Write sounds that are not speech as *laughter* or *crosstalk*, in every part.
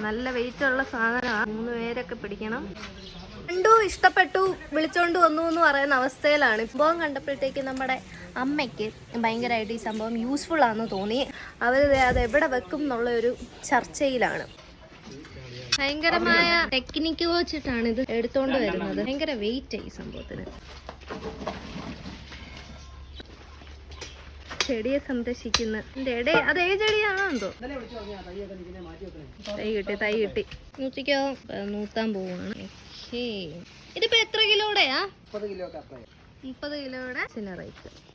നല്ല വെയിറ്റ് ഉള്ള സാധനമാണ് മൂന്ന് പേരൊക്കെ പിടിക്കണം. കണ്ടു ഇഷ്ടപ്പെട്ടു വിളിച്ചോണ്ട് വന്നു എന്ന് പറയുന്ന അവസ്ഥയിലാണ്. സംഭവം കണ്ടപ്പോഴത്തേക്ക് നമ്മുടെ അമ്മയ്ക്ക് ഭയങ്കരമായിട്ട് ഈ സംഭവം യൂസ്ഫുൾ ആണെന്ന് തോന്നി. അവർ അത് എവിടെ വെക്കും എന്നുള്ള ഒരു ചർച്ചയിലാണ്. ഭയങ്കരമായ ടെക്നിക്ക് വെച്ചിട്ടാണ് ഇത് എടുത്തോണ്ട് വരുന്നത്. ഭയങ്കര വെയിറ്റ് ഈ സംഭവത്തിന്. ചെടിയെ സംരക്ഷിക്കുന്ന. ഇടേ അത് ഏ ചെടിയാണോ എന്തോ? തൈ കിട്ടി തൈ കിട്ടി. നൂറ്റിക്കോ നൂത്താൻ പോവാണ്. ഇതിപ്പോ എത്ര കിലോടെയാ? മുപ്പത് കിലോയുടെ സിനറൈറ്റ് ബേസ്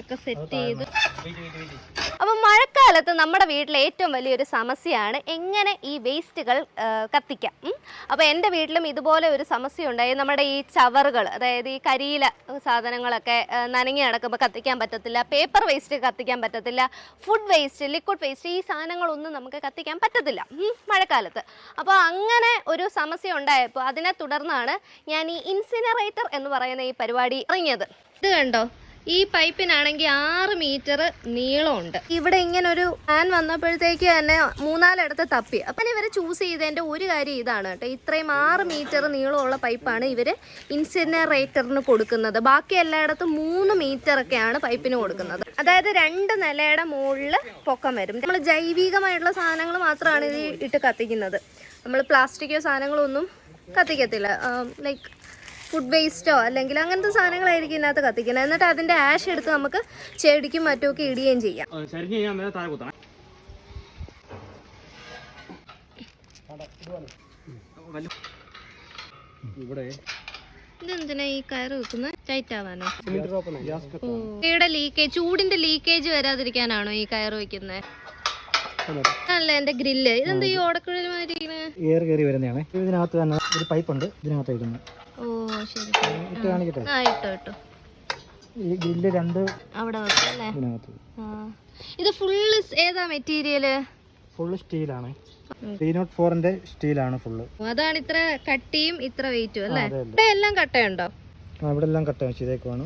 ഒക്കെ സെറ്റ് ചെയ്ത്. അപ്പം മഴക്കാലത്ത് നമ്മുടെ വീട്ടിലെ ഏറ്റവും വലിയൊരു സമസ്യയാണ് എങ്ങനെ ഈ വേസ്റ്റുകൾ കത്തിക്കാം. അപ്പൊ അപ്പോൾ എന്റെ വീട്ടിലും ഇതുപോലെ ഒരു സമസ്യ ഉണ്ടായി. നമ്മുടെ ഈ ചവറുകൾ അതായത് ഈ കരിയില സാധനങ്ങളൊക്കെ നനങ്ങി നടക്കുമ്പോൾ കത്തിക്കാൻ പറ്റത്തില്ല. പേപ്പർ വേസ്റ്റ് കത്തിക്കാൻ പറ്റത്തില്ല. ഫുഡ് വേസ്റ്റ് ലിക്വിഡ് വേസ്റ്റ് ഈ സാധനങ്ങളൊന്നും നമുക്ക് കത്തിക്കാൻ പറ്റത്തില്ല. മഴക്കാലത്ത്. അപ്പോൾ അങ്ങനെ ഒരു സമസ്യ ഉണ്ടായപ്പോൾ അതിനെ തുടർന്നാണ് ഞാൻ ഈ ഇൻസിനറേറ്റർ എന്ന് പറയുന്ന ഈ പരിപാടി ഇറങ്ങിയത്. ഇത് കണ്ടോ? ഈ പൈപ്പിനാണെങ്കിൽ ആറ് മീറ്റർ നീളമുണ്ട്. ഇവിടെ ഇങ്ങനെ ഒരു ഫാൻ വന്നപ്പോഴത്തേക്ക് തന്നെ മൂന്നാലിടത്ത് തപ്പി. അപ്പം ഇവർ ചൂസ് ചെയ്തതിന്റെ ഒരു കാര്യം ഇതാണ് കേട്ടോ. ഇത്രയും ആറ് മീറ്റർ നീളമുള്ള പൈപ്പാണ് ഇവർ ഇൻസിനറേറ്ററിന് കൊടുക്കുന്നത്. ബാക്കി എല്ലായിടത്തും മൂന്ന് മീറ്റർ ഒക്കെയാണ് പൈപ്പിന് കൊടുക്കുന്നത്. അതായത് രണ്ട് നിലയുടെ മുകളിൽ പൊക്കം വരും. നമ്മൾ ജൈവികമായിട്ടുള്ള സാധനങ്ങൾ മാത്രമാണ് ഇത് ഇട്ട് കത്തിക്കുന്നത്. നമ്മൾ പ്ലാസ്റ്റിക്കോ സാധനങ്ങളോ ഒന്നും കത്തിക്കത്തില്ല. ലൈക്ക് ഫുഡ് വേസ്റ്റോ അല്ലെങ്കിൽ അങ്ങനത്തെ സാധനങ്ങളായിരിക്കും ഇതിനകത്ത് കത്തിക്കുന്നത്. എന്നിട്ട് അതിന്റെ ആഷ് എടുത്ത് നമുക്ക് ചെടിക്കും മറ്റുമൊക്കെ ഇടുകയും ചെയ്യാം. ഇവിടെ ഇതെന്തിനാ ഈ കയറ് വെക്കുന്നത് ടൈറ്റ് ആവാനോ? ഇവിടെ ലീക്കേജ് ചൂടിന്റെ ലീക്കേജ് വരാതിരിക്കാനാണോ ഈ കയറ് വെക്കുന്നത് അല്ല എന്റെ ഗ്രില്ല്. ഇതെന്താ ഈ ഓടക്കുഴൽ മാതിരി? എയർ കയറി വരുന്നതാണ്. ഇതിനകത്ത് തന്നെ ഒരു പൈപ്പ് ഉണ്ട്. ഇതിനകത്ത് ഇടുന്നത് ഓ ശരി. ശരി. ഇട്ട് കാണിക്കട്ടെ? ആ ഇട്ടോ ഇട്ടോ. ഈ ഗ്രില്ല് രണ്ട് അവിടെ ഇതിനകത്ത്. ഇത് ഫുള്ള് ഏതാ മെറ്റീരിയൽ ഫുള്ള് സ്റ്റീലാണ്. ത്രീ നോട്ട് ഫോറിന്റെ സ്റ്റീലാണ് ഫുള്ള് അതാണ് ഇത്ര കട്ടിയും ഇത്ര വെയിറ്റും അല്ലേ. ഇവിടെ എല്ലാം കട്ടയുണ്ടോ? അവിടെ എല്ലാം കട്ട ചെയ്തേക്കുവാണ്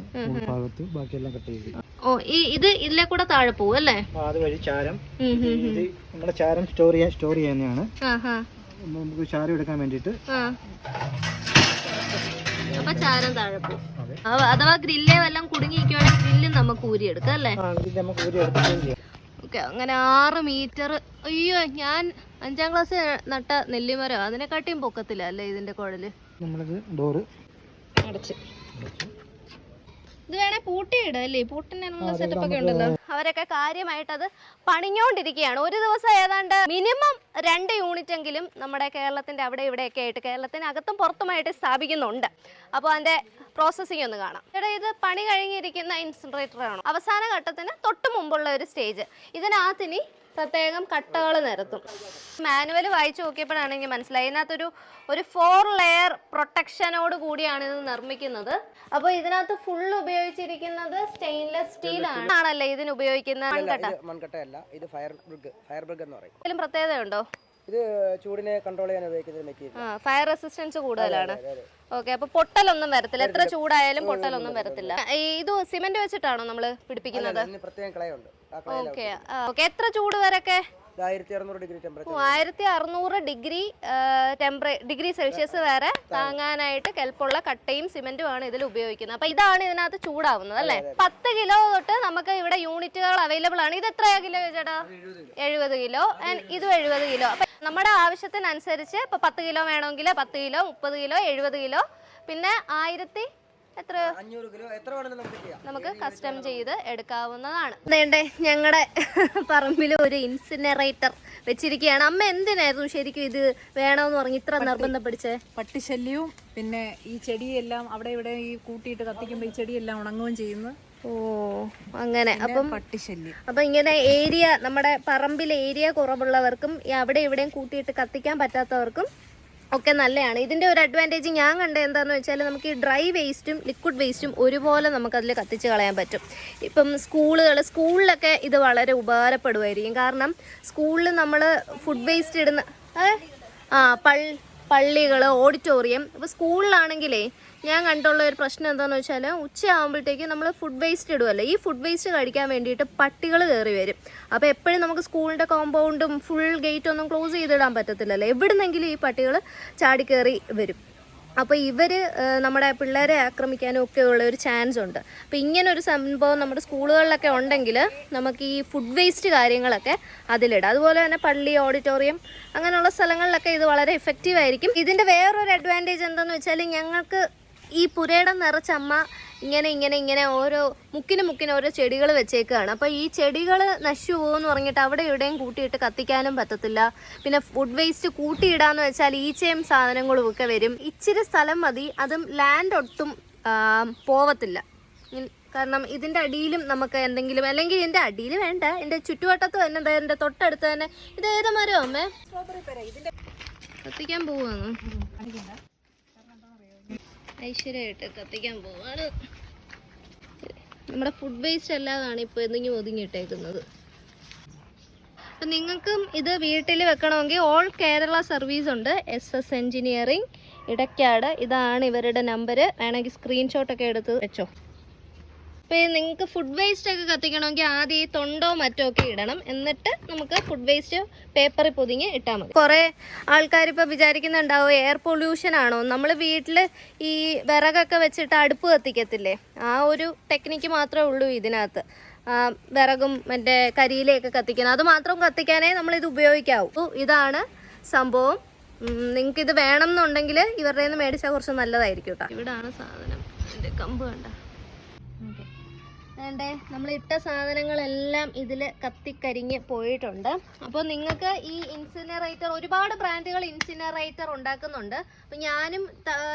ഭാഗത്ത് ബാക്കിയെല്ലാം കട്ട് ചെയ്ത്. ഓ ഈ ഇത് ഇതിലെ കൂടെ താഴെ പോകും അല്ലേ? അത് വഴി ചാരം. ഇത് നമ്മുടെ ചാരം സ്റ്റോർ ചെയ്യാൻ സ്റ്റോർ ചെയ്യുന്നതാണ്. നമുക്ക് ചാരം എടുക്കാൻ വേണ്ടിയിട്ട്. അപ്പൊ ചാരം താഴെ പോകും അഥവാ ഗ്രില്ലേ വല്ലതും കുടുങ്ങിയിരിക്കുവാണെങ്കിൽ ഗ്രില്ലും നമുക്ക് ഊരിയെടുക്കാം അല്ലേ? ഓക്കെ അങ്ങനെ ആറ് മീറ്റർ. അയ്യോ ഞാൻ അഞ്ചാം ക്ലാസ് നട്ട നെല്ലിമരം. അതിനെക്കാട്ടിയും പൊക്കത്തില്ല അല്ലേ ഇതിന്റെ കുഴൽ? നമ്മളത് ഡോറ് അടച്ച്. ഇത് വേണേ പൂട്ടിയിടാം അല്ലേ? പൂട്ടിനുള്ള സെറ്റപ്പ് ഒക്കെ ഉണ്ടല്ലോ. അവരൊക്കെ കാര്യമായിട്ട് അത് പണിഞ്ഞോണ്ടിരിക്കുകയാണ്. ഒരു ദിവസം ഏതാണ്ട് മിനിമം രണ്ട് യൂണിറ്റ് എങ്കിലും നമ്മുടെ കേരളത്തിന്റെ അവിടെ ഇവിടെയൊക്കെ ആയിട്ട് കേരളത്തിനകത്തും പുറത്തുമായിട്ട് സ്ഥാപിക്കുന്നുണ്ട്. അപ്പോൾ അതിന്റെ പ്രോസസ്സിംഗ് ഒന്ന് കാണാം. ഇവിടെ ഇത് പണി കഴിഞ്ഞിരിക്കുന്ന ഇൻസിനറേറ്റർ ആണ്. അവസാന ഘട്ടത്തിന് തൊട്ട് മുമ്പുള്ള ഒരു സ്റ്റേജ് ഇതിനകത്തിനി പ്രത്യേകം കട്ടകൾ നിരത്തും. മാനുവൽ വായിച്ചു നോക്കിയപ്പോഴാണ് എനിക്ക് മനസ്സിലായി ഇതിനകത്തൊരു ഒരു ഫോർ ലെയർ പ്രൊട്ടക്ഷനോട് കൂടിയാണ് ഇത് നിർമ്മിക്കുന്നത്. അപ്പോൾ ഇതിനകത്ത് ഫുൾ ഉപയോഗിച്ചിരിക്കുന്നത് സ്റ്റെയിൻലെസ് സ്റ്റീൽ ആണ് ആണല്ലേ ഇതിന് ഉപയോഗിക്കുന്ന മൺകട്ട? മൺകട്ടയല്ല ഇത് ഫയർ ബ്രിഗ് ഫയർ ബ്രിഗ് എന്ന് പറയും. എന്തെങ്കിലും പ്രത്യേകതയുണ്ടോ? ഇത് ചൂടിനെ കൺട്രോൾ ചെയ്യാൻ ഉപയോഗിക്കുന്ന മെറ്റീരിയൽ ഫയർ റെസിസ്റ്റൻസ് കൂടുതലാണ്. ഓക്കെ അപ്പൊ പൊട്ടലൊന്നും വരത്തില്ല. എത്ര ചൂടായാലും പൊട്ടലൊന്നും വരത്തില്ല ഇത് സിമന്റ് വെച്ചിട്ടാണോ നമ്മൾ പിടിപ്പിക്കുന്നത്? പ്രത്യേകം കളയുണ്ട്. ഓക്കെ ഓക്കെ എത്ര ചൂട് വരെയൊക്കെ? ആയിരത്തി അറുന്നൂറ് ഡിഗ്രി ടെമ്പറേ ഡിഗ്രി സെൽഷ്യസ് വരെ താങ്ങാനായിട്ട് കെൽപ്പുള്ള കട്ടയും സിമെന്റും ആണ് ഇതിൽ ഉപയോഗിക്കുന്നത്. അപ്പൊ ഇതാണ് ഇതിനകത്ത് ചൂടാവുന്നത് അല്ലെ? പത്ത് കിലോ തൊട്ട് നമുക്ക് ഇവിടെ യൂണിറ്റുകൾ അവൈലബിൾ ആണ്. ഇത് എത്രയാ കിലോ ചേട്ടാ? എഴുപത് കിലോ. ആൻഡ് ഇതും എഴുപത് കിലോ. അപ്പൊ നമ്മുടെ ആവശ്യത്തിനനുസരിച്ച് ഇപ്പൊ പത്ത് കിലോ വേണമെങ്കിൽ പത്ത് കിലോ മുപ്പത് കിലോ എഴുപത് കിലോ. പിന്നെ ആയിരത്തി എത്ര? നമുക്ക് ചെയ്യാം. നമുക്ക് കസ്റ്റം ചെയ്ത് എടുക്കാവുന്നതാണ്. വേണ്ടേ ഞങ്ങളുടെ *laughs* പറമ്പിൽ ഒരു ഇൻസിനറേറ്റർ വെച്ചിരിക്കുകയാണ് അമ്മ എന്തിനായിരുന്നു ശരിക്കും ഇത് വേണമെന്ന് പറഞ്ഞ് ഇത്ര നിർബന്ധം പിടിച്ചേ? പട്ടിശല്യവും പിന്നെ ഈ ചെടിയെല്ലാം അവിടെ ഇവിടെ ഈ കൂട്ടിയിട്ട് കത്തിക്കുമ്പോൾ ഈ ചെടിയെല്ലാം ഉണങ്ങുകയും ചെയ്യുന്നു. ഓ അങ്ങനെ. അപ്പം പട്ടിശല്യം. അപ്പൊ ഇങ്ങനെ ഏരിയ നമ്മുടെ പറമ്പിൽ ഏരിയ കുറവുള്ളവർക്കും അവിടെ ഇവിടെയും കൂട്ടിയിട്ട് കത്തിക്കാൻ പറ്റാത്തവർക്കും ഒക്കെ നല്ലതാണ് ഇതിന്റെ ഒരു അഡ്വാന്റേജ് ഞാൻ കണ്ട എന്താണെന്ന് വെച്ചാൽ നമുക്ക് ഈ ഡ്രൈ വേസ്റ്റും ലിക്വിഡ് വേസ്റ്റും ഒരുപോലെ നമുക്കതിൽ കത്തിച്ച് കളയാൻ പറ്റും. ഇപ്പം സ്കൂളുകൾ സ്കൂളിലൊക്കെ ഇത് വളരെ ഉപകാരപ്പെടുമായിരിക്കും. കാരണം സ്കൂളിൽ നമ്മൾ ഫുഡ് വേസ്റ്റ് ഇടുന്ന ആ പൾ പള്ളികൾ ഓഡിറ്റോറിയം ഇപ്പോൾ സ്കൂളിലാണെങ്കിലേ ഞാൻ കണ്ടുള്ള ഒരു പ്രശ്നം എന്താണെന്ന് വെച്ചാൽ ഉച്ചയാകുമ്പോഴത്തേക്ക് നമ്മൾ ഫുഡ് വേസ്റ്റ് ഇടുമല്ലോ ഈ ഫുഡ് വേസ്റ്റ് കഴിക്കാൻ വേണ്ടിയിട്ട് പട്ടികൾ കയറി വരും. അപ്പോൾ എപ്പോഴും നമുക്ക് സ്കൂളിന്റെ കോമ്പൗണ്ടും ഫുൾ ഗേറ്റൊന്നും ക്ലോസ് ചെയ്തിടാൻ പറ്റത്തില്ലല്ലോ. എവിടുന്നെങ്കിലും ഈ പട്ടികൾ ചാടിക്കയറി വരും. അപ്പോൾ ഇവർ നമ്മുടെ പിള്ളേരെ ആക്രമിക്കാനും ഒക്കെ ഉള്ള ഒരു ചാൻസ് ഉണ്ട്. അപ്പോൾ ഇങ്ങനെ ഒരു സംഭവം നമ്മുടെ സ്കൂളുകളിലൊക്കെ ഉണ്ടെങ്കിൽ നമുക്ക് ഈ ഫുഡ് വേസ്റ്റ് കാര്യങ്ങളൊക്കെ അതിലിടാം. അതുപോലെ തന്നെ പള്ളി ഓഡിറ്റോറിയം അങ്ങനെയുള്ള സ്ഥലങ്ങളിലൊക്കെ ഇത് വളരെ എഫക്റ്റീവ് ആയിരിക്കും. ഇതിന്റെ വേറൊരു അഡ്വാന്റേജ് എന്താണെന്ന് വെച്ചാൽ ഞങ്ങൾക്ക് ഈ പുരയിടം നിറച്ചമ്മ ഇങ്ങനെ ഇങ്ങനെ ഇങ്ങനെ ഓരോ മുക്കിന് മുക്കിന് ഓരോ ചെടികൾ വെച്ചേക്കുകയാണ് അപ്പോൾ ഈ ചെടികൾ നശിച്ചു പോകുമെന്ന് പറഞ്ഞിട്ട് അവിടെ ഇവിടെയും കൂട്ടിയിട്ട് കത്തിക്കാനും പറ്റത്തില്ല. പിന്നെ ഫുഡ് വേസ്റ്റ് കൂട്ടിയിടാന്ന് വെച്ചാൽ ഈച്ചയും സാധനങ്ങളും ഒക്കെ വരും. ഇച്ചിരി സ്ഥലം മതി അതും ലാൻഡ് ഒട്ടും പോവത്തില്ല. കാരണം ഇതിന്റെ അടിയിലും നമുക്ക് എന്തെങ്കിലും അല്ലെങ്കിൽ ഇതിന്റെ അടിയിൽ വേണ്ട എന്റെ ചുറ്റുവട്ടത്ത് തന്നെ എന്റെ തൊട്ടടുത്ത് തന്നെ. ഇത് ഏത് മരം അമ്മേ? കത്തിക്കാൻ പോവാന്ന് ഐശ്വര്യമായിട്ട് കത്തിക്കാൻ പോവാണ്. നമ്മുടെ ഫുഡ് വേസ്റ്റ് അല്ലാതാണ് ഇപ്പോൾ എന്തെങ്കിലും ഒതുങ്ങിയിട്ടേക്കുന്നത്. അപ്പം നിങ്ങൾക്കും ഇത് വീട്ടിൽ വെക്കണമെങ്കിൽ ഓൾ കേരള സർവീസ് ഉണ്ട്. എസ് എസ് എൻജിനീയറിംഗ് ഇടയ്ക്കാട് ഇതാണ് ഇവരുടെ നമ്പർ വേണമെങ്കിൽ സ്ക്രീൻഷോട്ടൊക്കെ എടുത്ത് വെച്ചോ. അപ്പോൾ നിങ്ങൾക്ക് ഫുഡ് വേസ്റ്റ് ഒക്കെ കത്തിക്കണമെങ്കിൽ ആദ്യം ഈ തൊണ്ടോ മറ്റോ ഒക്കെ ഇടണം. എന്നിട്ട് നമുക്ക് ഫുഡ് വേസ്റ്റ് പേപ്പറിൽ പൊതിഞ്ഞ് ഇട്ടാൽ മതി. കുറേ ആൾക്കാർ ഇപ്പോൾ വിചാരിക്കുന്നുണ്ടാവും എയർ പൊല്യൂഷൻ ആണോ? നമ്മൾ വീട്ടിൽ ഈ വിറകൊക്കെ വെച്ചിട്ട് അടുപ്പ് കത്തിക്കത്തില്ലേ? ആ ഒരു ടെക്നിക്ക് മാത്രമേ ഉള്ളൂ ഇതിനകത്ത്. വിറകും മറ്റേ കരിയിലൊക്കെ കത്തിക്കണം. അത് മാത്രം കത്തിക്കാനേ നമ്മളിത് ഉപയോഗിക്കാവൂ. ഇതാണ് സംഭവം. നിങ്ങൾക്ക് ഇത് വേണം എന്നുണ്ടെങ്കിൽ ഇവരുടെ നിന്ന് മേടിച്ചാൽ കുറച്ച് നല്ലതായിരിക്കും കേട്ടോ. ഇവിടാണ് സാധനം. എന്റെ കമ്പ് കണ്ട. വേണ്ടേ? നമ്മൾ ഇട്ട സാധനങ്ങളെല്ലാം ഇതിൽ കത്തിക്കരിഞ്ഞ് പോയിട്ടുണ്ട്. അപ്പോൾ നിങ്ങൾക്ക് ഈ ഇൻസിനറേറ്റർ ഒരുപാട് ബ്രാൻഡുകൾ ഇൻസിനറേറ്റർ ഉണ്ടാക്കുന്നുണ്ട്. അപ്പോൾ ഞാനും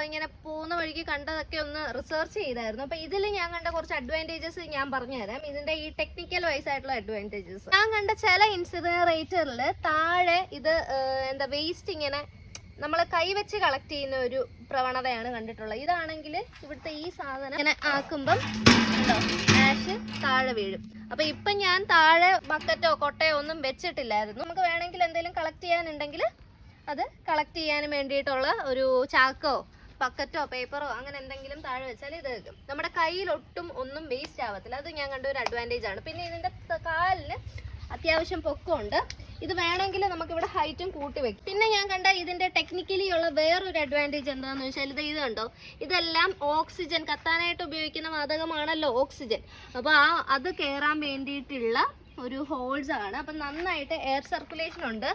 ഇങ്ങനെ പോകുന്ന വഴിക്ക് കണ്ടതൊക്കെ ഒന്ന് റിസർച്ച് ചെയ്തായിരുന്നു. അപ്പോൾ ഇതിൽ ഞാൻ കണ്ട കുറച്ച് അഡ്വാന്റേജസ് ഞാൻ പറഞ്ഞുതരാം. ഇതിന്റെ ഈ ടെക്നിക്കൽ വൈസ് ആയിട്ടുള്ള അഡ്വാന്റേജസ് ഞാൻ കണ്ട ചില ഇൻസിനറേറ്ററിൽ താഴെ ഇത് എന്താ വേസ്റ്റ് ഇങ്ങനെ നമ്മൾ കൈവച്ച് കളക്ട് ചെയ്യുന്ന ഒരു പ്രവണതയാണ് കണ്ടിട്ടുള്ളത്. ഇതാണെങ്കിൽ ഇവിടുത്തെ ഈ സാധനം ഇങ്ങനെ ആക്കുമ്പം ആഷ് താഴെ വീഴും. അപ്പൊ ഇപ്പൊ ഞാൻ താഴെ ബക്കറ്റോ കൊട്ടയോ ഒന്നും വെച്ചിട്ടില്ലായിരുന്നു. നമുക്ക് വേണമെങ്കിൽ എന്തെങ്കിലും കളക്ട് ചെയ്യാനുണ്ടെങ്കിൽ അത് കളക്ട് ചെയ്യാനും വേണ്ടിയിട്ടുള്ള ഒരു ചാക്കോ പക്കറ്റോ പേപ്പറോ അങ്ങനെ എന്തെങ്കിലും താഴെ വെച്ചാൽ ഇത് വെക്കും നമ്മുടെ കയ്യിൽ ഒട്ടും ഒന്നും വേസ്റ്റ് ആവത്തില്ല. അത് ഞാൻ കണ്ട ഒരു അഡ്വാന്റേജ് ആണ്. പിന്നെ ഇതിന്റെ കാലിന് അത്യാവശ്യം പൊക്കമുണ്ട്. ഇത് വേണമെങ്കിൽ നമുക്ക് ഇവിടെ ഹൈറ്റും കൂട്ടി വെക്കും. പിന്നെ ഞാൻ കണ്ട ഇതിന്റെ ടെക്നിക്കലി ഉള്ള വേറൊരു അഡ്വാന്റേജ് എന്താണെന്ന് വെച്ചാൽ ഇത് ഇത് കണ്ടോ? ഇതെല്ലാം ഓക്സിജൻ കത്താനായിട്ട് ഉപയോഗിക്കുന്ന വാതകമാണല്ലോ ഓക്സിജൻ അപ്പോൾ ആ അത് കയറാൻ വേണ്ടിയിട്ടുള്ള ഒരു ഹോൾസ് ആണ്. അപ്പം നന്നായിട്ട് എയർ സർക്കുലേഷൻ ഉണ്ട്.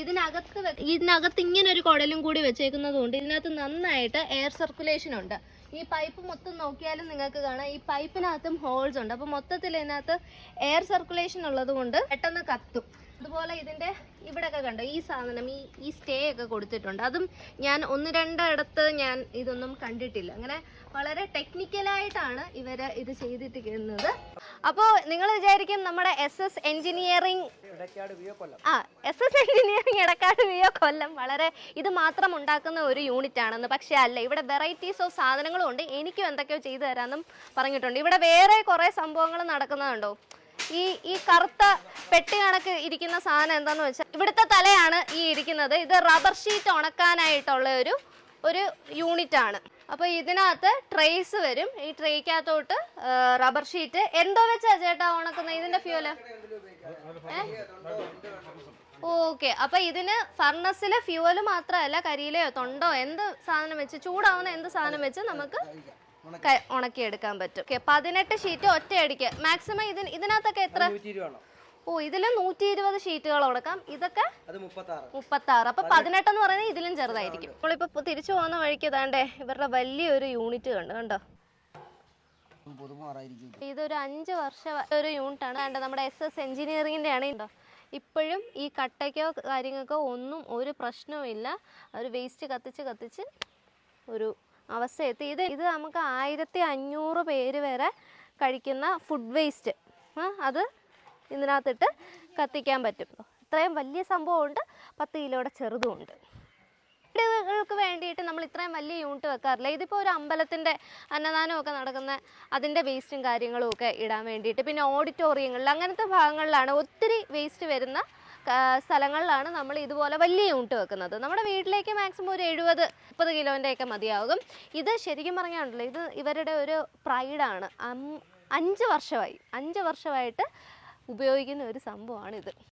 ഇതിനകത്ത് ഇതിനകത്ത് ഇങ്ങനെ ഒരു കുടലും കൂടി വെച്ചേക്കുന്നത് കൊണ്ട് ഇതിനകത്ത് നന്നായിട്ട് എയർ സർക്കുലേഷൻ ഉണ്ട്. ഈ പൈപ്പ് മൊത്തം നോക്കിയാലും നിങ്ങൾക്ക് കാണാം. ഈ പൈപ്പിനകത്തും ഹോൾസ് ഉണ്ട്. അപ്പോൾ മൊത്തത്തിൽ ഇതിനകത്ത് എയർ സർക്കുലേഷൻ ഉള്ളത് കൊണ്ട് പെട്ടെന്ന് കത്തും. അതുപോലെ ഇതിന്റെ ഇവിടെയൊക്കെ കണ്ടോ ഈ സാധനം ഈ ഈ സ്റ്റേ ഒക്കെ കൊടുത്തിട്ടുണ്ട്. അതും ഞാൻ ഒന്ന് രണ്ടിടത്ത് ഞാൻ ഇതൊന്നും കണ്ടിട്ടില്ല. അങ്ങനെ വളരെ ടെക്നിക്കലായിട്ടാണ് ഇവർ ഇത് ചെയ്തിട്ടിരിക്കുന്നത് അപ്പോൾ നിങ്ങൾ വിചാരിക്കും നമ്മുടെ എസ് എസ് കൊല്ലം. ആ എസ് എസ് എഞ്ചിനീയറിംഗ് ഇടക്കാട് വിയോ കൊല്ലം വളരെ ഇത് മാത്രം ഉണ്ടാക്കുന്ന ഒരു യൂണിറ്റ് ആണെന്ന്. പക്ഷേ അല്ല ഇവിടെ വെറൈറ്റീസ് ഓഫ് സാധനങ്ങളും ഉണ്ട്. എനിക്കും എന്തൊക്കെയോ ചെയ്തു തരാമെന്നും പറഞ്ഞിട്ടുണ്ട്. ഇവിടെ വേറെ കുറേ സംഭവങ്ങൾ നടക്കുന്നതുണ്ടോ? ഈ ഈ കറുത്ത പെട്ടി കണക്ക് ഇരിക്കുന്ന സാധനം എന്താന്ന് വെച്ചാൽ ഇവിടുത്തെ തലയാണ് ഈ ഇരിക്കുന്നത്. ഇത് റബ്ബർ ഷീറ്റ് ഉണക്കാനായിട്ടുള്ള ഒരു ഒരു യൂണിറ്റ് ആണ്. അപ്പോൾ ഇതിനകത്ത് ട്രേസ് വരും. ഈ ട്രേക്കകത്തോട്ട് റബ്ബർ ഷീറ്റ് എന്തോ വെച്ചാ ചേട്ടാ ഉണക്കുന്നത് ഇതിന്റെ ഫ്യൂൽ ഓക്കെ. അപ്പൊ ഇതിന് ഫർണസിലെ ഫ്യൂവൽ മാത്രമല്ല കരിയിലയോ തൊണ്ടോ എന്ത് സാധനം വെച്ച് ചൂടാവുന്ന എന്ത് സാധനം വെച്ച് നമുക്ക് ഉണക്കിയെടുക്കാൻ പറ്റും. ഓക്കെ പതിനെട്ട് ഷീറ്റ് ഒറ്റയടിക്ക്. മാക്സിമം ഇതിന് ഇതിനകത്തൊക്കെ എത്ര? ഓ ഇതിൽ നൂറ്റി ഇരുപത് ഷീറ്റുകൾ ഉണക്കാം. ഇതൊക്കെ മുപ്പത്തി ആറ് അപ്പൊ അപ്പൊ പതിനെട്ടെന്ന് പറയുന്നത് ഇതിലും ചെറുതായിരിക്കും. നമ്മളിപ്പോ തിരിച്ചു പോകുന്ന വഴിക്ക് ഇതാണ്ടേ ഇവരുടെ വലിയൊരു യൂണിറ്റ് കണ്ടു കണ്ടോ? ഇതൊരു അഞ്ച് വർഷ ഒരു യൂണിറ്റ് ആണ് വേണ്ട നമ്മുടെ എസ് എസ് എഞ്ചിനീയറിംഗിന്റെ ആണ് ഉണ്ടോ ഇപ്പോഴും ഈ കട്ടയ്ക്കോ കാര്യങ്ങൾക്കോ ഒന്നും ഒരു പ്രശ്നവും ഇല്ല. ഒരു വേസ്റ്റ് കത്തിച്ച് കത്തിച്ച് ഒരു അവസ്ഥ എത്തി ഇത് ഇത് നമുക്ക് ആയിരത്തി അഞ്ഞൂറ് പേര് വരെ കഴിക്കുന്ന ഫുഡ് വേസ്റ്റ് അത് ഇതിനകത്തിട്ട് കത്തിക്കാൻ പറ്റും. ഇത്രയും വലിയ സംഭവമുണ്ട്. പത്ത് കിലോയുടെ ചെറുതുമുണ്ട് വീടുകൾക്ക് വേണ്ടിയിട്ട് നമ്മൾ ഇത്രയും വലിയ യൂണിറ്റ് വെക്കാറില്ല. ഇതിപ്പോൾ ഒരു അമ്പലത്തിന്റെ അന്നദാനമൊക്കെ നടക്കുന്ന അതിന്റെ വേസ്റ്റും കാര്യങ്ങളും ഒക്കെ ഇടാൻ വേണ്ടിയിട്ട്. പിന്നെ ഓഡിറ്റോറിയങ്ങളിൽ അങ്ങനത്തെ ഭാഗങ്ങളിലാണ് ഒത്തിരി വേസ്റ്റ് വരുന്ന സ്ഥലങ്ങളിലാണ് നമ്മൾ ഇതുപോലെ വലിയ യൂണിറ്റ് വെക്കുന്നത്. നമ്മുടെ വീട്ടിലേക്ക് മാക്സിമം ഒരു എഴുപത് മുപ്പത് കിലോന്റെ ഒക്കെ മതിയാകും. ഇത് ശരിക്കും പറഞ്ഞാണല്ലോ ഇത് ഇവരുടെ ഒരു പ്രൈഡാണ് അഞ്ച് വർഷമായി അഞ്ച് വർഷമായിട്ട് ഉപയോഗിക്കുന്ന ഒരു സംഭവമാണിത്.